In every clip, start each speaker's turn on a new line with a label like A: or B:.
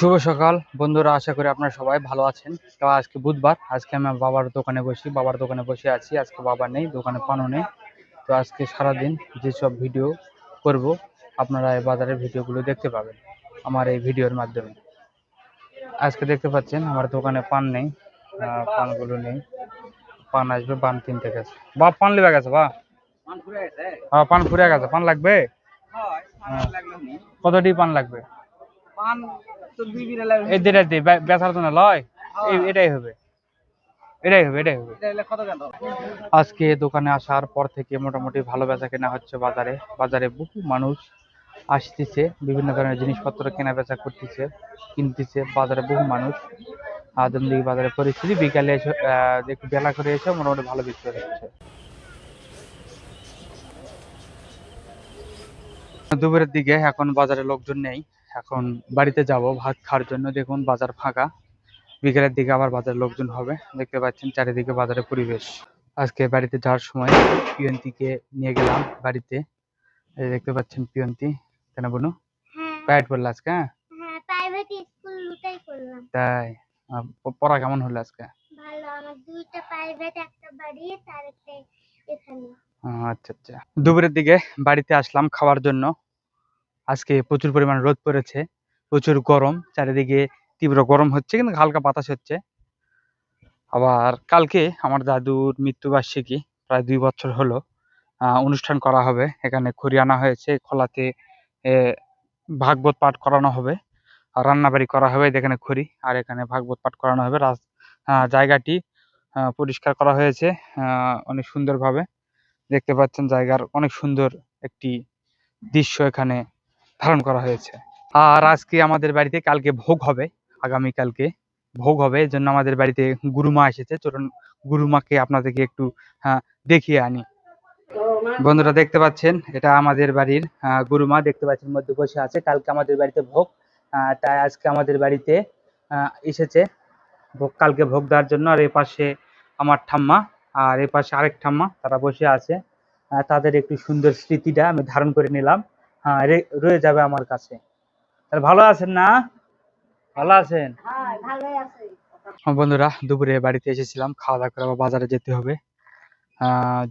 A: শুভ সকাল। বন্ধুরা আশা করি আপনারা সবাই ভালো আছেন। তো আজকে বুধবার আজকে আমি বাবার দোকানে বসি বাবার দোকানে বসে আছি। আজকে বাবা নেই দোকানে পানও নেই। তো আজকে সারাদিন যেসব ভিডিও করব আপনারা এই বাজারের ভিডিওগুলো দেখতে পাবেন আমার এই ভিডিওর মাধ্যমে। আজকে দেখতে পাচ্ছেন আমার দোকানে পান নেই পানগুলো নেই। পান আসবে পান কিনতে গেছে। বা পান লিবা গেছে বা। হ্যাঁ পান ফুরে গেছে। পান লাগবে? হ্যাঁ। কতটি পান লাগবে? এই যেটা দিয়ে বেচার জন্য লয়? এই এটাই হবে। এটাই হবে এটাই হবে। আজকে দোকানে আসার পর থেকে মোটামুটি ভালো বেচা কেনা হচ্ছে বাজারে। বাজারে বহু মানুষ আসতেছে বিভিন্ন ধরনের জিনিসপত্র কেনা বেচা করতেছে কিনতেছে। বাজারে বহু মানুষ আদমদিঘি বাজারের পরিস্থিতি। বিকালে এসে একটু বেলা করে এসে মোটামুটি ভালো বিক্রি হচ্ছে। দুপুরের দিকে এখন বাজারে লোকজন নেই। এখন বাড়িতে যাব ভাত খাওয়ার জন্য। দেখুন বাজার ফাঁকা। বিকেলের দিকে আবার বাজারে লোকজন হবে। দেখতে পাচ্ছেন চারিদিকে বাজারের পরিবেশ। আজকে বাড়িতে যাওয়ার সময় পিয়ন্তিকে নিয়ে গেলাম বাড়িতে। দেখতে পাচ্ছেন পিয়ন্তি। কেন বনু?
B: হ্যাঁ।
A: প্রাইভেট পড়ল আজকে হ্যাঁ?
B: হ্যাঁ প্রাইভেট স্কুল দুটাই করলাম
A: তাই? পড়া কেমন হলো আজকে?
B: ভালো আমার দুইটা প্রাইভেট একটা বাড়ি তার একটা এখানে।
A: আচ্ছা আচ্ছা। দুপুরের দিকে বাড়িতে আসলাম খাওয়ার জন্য। আজকে প্রচুর পরিমাণ রোদ পড়েছে প্রচুর গরম চারিদিকে তীব্র গরম হচ্ছে কিন্তু হালকা বাতাস হচ্ছে। আবার কালকে আমার দাদুর মৃত্যুবার্ষিকী প্রায় দুই বছর হলো অনুষ্ঠান করা হবে। এখানে খড়ি আনা হয়েছে খোলাতে ভাগবত পাঠ করানো হবে আর রান্নাবাড়ি করা হবে এখানে খড়ি আর এখানে ভাগবত পাঠ করানো হবে। আহ, জায়গাটি পরিষ্কার করা হয়েছে অনেক সুন্দরভাবে। দেখতে পাচ্ছেন জায়গার অনেক সুন্দর একটি দৃশ্য এখানে ধারণ করা হয়েছে। আর আজকে আমাদের বাড়িতে কালকে ভোগ হবে আগামী কালকে ভোগ হবে এর জন্য আমাদের বাড়িতে গুরুমা এসেছে। চলুন গুরুমাকে আপনাদেরকে একটু আহ, দেখিয়ে আনি। বন্ধুরা দেখতে পাচ্ছেন এটা আমাদের বাড়ির আহ, গুরুমা দেখতে পাচ্ছেন মধ্যে বসে আছে। কালকে আমাদের বাড়িতে ভোগ আহ, তাই আজকে আমাদের বাড়িতে এসেছে ভোগ কালকে ভোগ দেওয়ার জন্য। আর এই পাশে আমার ঠাম্মা আর এই পাশে আরেক ঠাম্মা তারা বসে আছে। তাদের একটু সুন্দর স্মৃতিটা আমি ধারণ করে নিলাম। হ্যাঁ রয়ে যাবে আমার কাছে। তাহলে ভালো আছেন না? ভালো আছেন?
B: হ্যাঁ আছে।
A: বন্ধুরা দুপুরে বাড়িতে এসেছিলাম খাওয়া দাওয়া করে বাজারে যেতে হবে।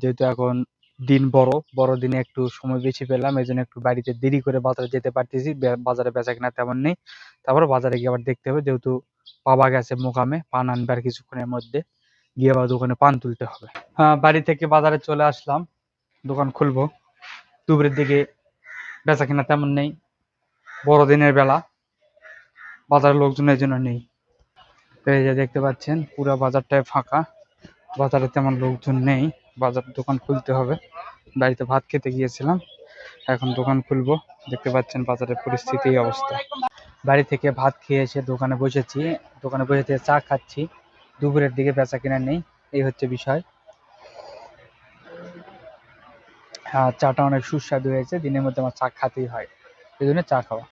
A: যেহেতু এখন দিন বড় বড় দিনে একটু সময় বেশি পেলাম এই জন্য একটু বাড়িতে দেরি করে বাজারে যেতে পারতেছি। বাজারে বেচা কিনা তেমন নেই। তারপর বাজারে গিয়ে আবার দেখতে হবে যেহেতু বাবা গেছে মোকামে পান আনবে আর কিছুক্ষণের মধ্যে। গিয়ে আবার দোকানে পান তুলতে হবে। বাড়ি থেকে বাজারে চলে আসলাম দোকান খুলবো। দুপুরের দিকে বেচা কিনা তেমন নেই। বড়দিনের বেলা। বাজারের লোকজন এই জন্য নেই। তো এই যে দেখতে পাচ্ছেন, পুরো বাজারটাই ফাঁকা। বাজারে তেমন লোকজন নেই। বাজার দোকান খুলতে হবে। বাড়িতে ভাত খেতে গিয়েছিলাম। এখন দোকান খুলবো। দেখতে পাচ্ছেন বাজারের পরিস্থিতি, এই অবস্থা। বাড়ি থেকে ভাত খেয়ে এসে দোকানে বসেছি। দোকানে বসে থেকে চা খাচ্ছি। দুপুরের দিকে বেচা কিনা নেই। এই হচ্ছে বিষয় হ্যাঁ চাটা অনেক সুস্বাদু হয়েছে। দিনের মধ্যে আমার চা খাতেই হয়। এই জন্য চা খাওয়া।